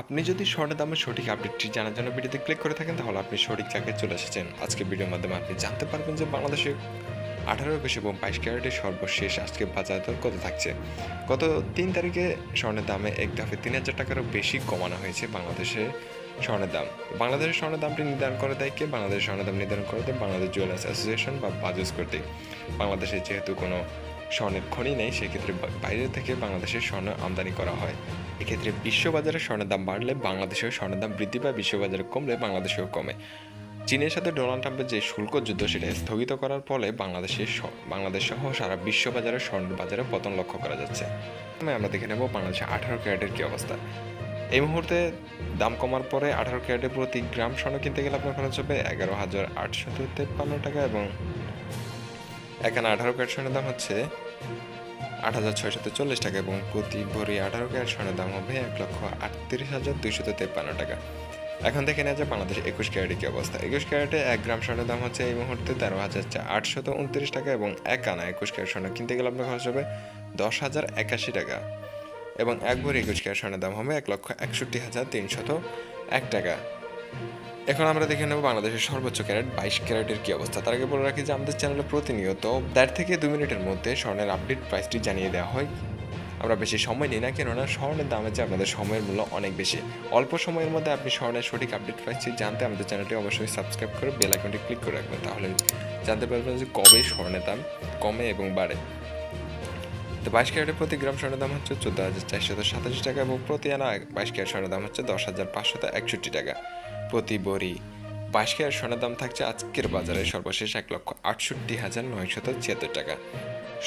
আপনি যদি স্বর্ণের দামের সঠিক আপডেটটি জানার জন্য ভিডিওতে ক্লিক করে থাকেন, তাহলে আপনি সঠিক জায়গায় চলে এসেছেন। আজকে ভিডিওর মাধ্যমে আপনি জানতে পারবেন যে বাংলাদেশে আঠারো, একুশ এবং বাইশ ক্যারেটের সর্বশেষ আজকে বাজার দর কত থাকছে। গত তিন তারিখে স্বর্ণের দামে এক দফে তিন হাজার টাকারও বেশি কমানো হয়েছে বাংলাদেশে স্বর্ণের দাম। বাংলাদেশের স্বর্ণের দামটি নির্ধারণ করে দেয় কে? বাংলাদেশের স্বর্ণের দাম নির্ধারণ করে দেয় বাংলাদেশ জুয়েলার্স অ্যাসোসিয়েশন বা বাজুস কর্তৃক। বাংলাদেশে যেহেতু কোনো স্বর্ণের খনি নেই, সেক্ষেত্রে বাইরে থেকে বাংলাদেশের স্বর্ণ আমদানি করা হয়। এক্ষেত্রে বিশ্ববাজারে স্বর্ণের দাম বাড়লে বাংলাদেশেও স্বর্ণের দাম বৃদ্ধি পায়, বিশ্ববাজারে কমলে বাংলাদেশেও কমে। চীনের সাথে ডোনাল্ড ট্রাম্পের যে শুল্ক যুদ্ধ, সেটা স্থগিত করার ফলে বাংলাদেশের বাংলাদেশ সহ সারা বিশ্ববাজারে স্বর্ণের বাজারে পতন লক্ষ্য করা যাচ্ছে। আমরা দেখে নেব বাংলাদেশে আঠারো ক্যারেটের কী অবস্থা। এই মুহূর্তে দাম কমার পরে আঠারো ক্যারেটের প্রতি গ্রাম স্বর্ণ কিনতে গেলে আপনার খরচ হবে এগারো হাজার আটশো তেপ্পান্ন টাকা এবং এখানে আঠারো ক্যারেট স্বর্ণের দাম হচ্ছে আট হাজার ছয়শত চল্লিশ টাকা এবং প্রতি ভরি আঠারো ক্যারেট স্বর্ণের দাম হবে এক লক্ষ আটত্রিশ হাজার দুইশত তেপ্পান্ন টাকা। এখন দেখে নেওয়া যায় বাংলাদেশ একুশ ক্যারেটে কী অবস্থা। একুশ ক্যারেটে এক গ্রাম স্বর্ণের দাম হচ্ছে এই মুহূর্তে তেরো হাজার আটশত উনত্রিশ টাকা এবং এক আনা একুশ ক্যারেট স্বর্ণ কিনতে গেলে আপনার খরচ হবে দশ হাজার একাশি টাকা। এবং এক ভরি একুশ ক্যারেট স্বর্ণের দাম হবে এক লক্ষ একষট্টি হাজার তিনশত এক টাকা। এখন আমরা দেখে নেব বাংলাদেশের সর্বোচ্চ ক্যারেট, বাইশ ক্যারেটের কী অবস্থা। তার আগে বলে রাখি যে আমাদের চ্যানেলে প্রতিনিয়ত দেড় থেকে দু মিনিটের মধ্যে স্বর্ণের আপডেট প্রাইসটি জানিয়ে দেওয়া হয়। আমরা বেশি সময় নিই না, কেননা স্বর্ণের দামের যে আপনাদের সময়ের মূল্য অনেক বেশি। অল্প সময়ের মধ্যে আপনি স্বর্ণের সঠিক আপডেট প্রাইসটি জানতে আমাদের চ্যানেলটি অবশ্যই সাবস্ক্রাইব করে বেল আইকনটি ক্লিক করে রাখবেন। তাহলে জানতে পারবেন যে কবে স্বর্ণের দাম কমে এবং বাড়ে। তো বাইশ ক্যারেটের প্রতি গ্রাম স্বর্ণের দাম হচ্ছে চোদ্দ হাজার চারশত সাতাশি টাকা এবং প্রতি আনা বাইশ ক্যারেট স্বর্ণের দাম হচ্ছে দশ হাজার পাঁচশত একষট্টি টাকা। প্রতি বড়ি বাইশ ক্যারেট স্বর্ণের দাম থাকছে আজকের বাজারে সর্বশেষ এক লক্ষ আটষট্টি হাজার নয়শত ছিয়াত্তর টাকা।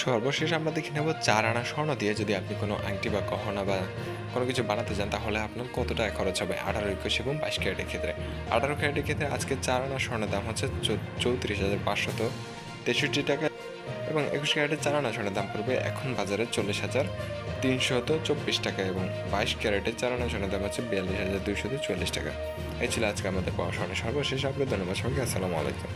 সর্বশেষ আমরা দেখে নেব চার আনা স্বর্ণ দিয়ে যদি আপনি কোনো আংটি বা গহনা বা কোনো কিছু বানাতে চান, তাহলে আপনার কত টাকা খরচ হবে? আঠারো, একুশ এবং বাইশ ক্যারেটের ক্ষেত্রে। আঠারো ক্যারেটের ক্ষেত্রে আজকে চার আনা স্বর্ণের দাম হচ্ছে চৌত্রিশ হাজার পাঁচশত তেষট্টি টাকা। এবং একুশ ক্যারেটের চারা স্বর্ণের দাম পড়বে এখন বাজারে চল্লিশ হাজার তিনশত চব্বিশ টাকা এবং বাইশ ক্যারেটের চারা স্বর্ণের দাম আছে বিয়াল্লিশ হাজার দুইশত চল্লিশ টাকা। এই ছিল আজকে আমাদের পড়াশোনার সর্বশেষ আপনি ধন্যবাদ সবাইকে। আসসালামু আলাইকুম।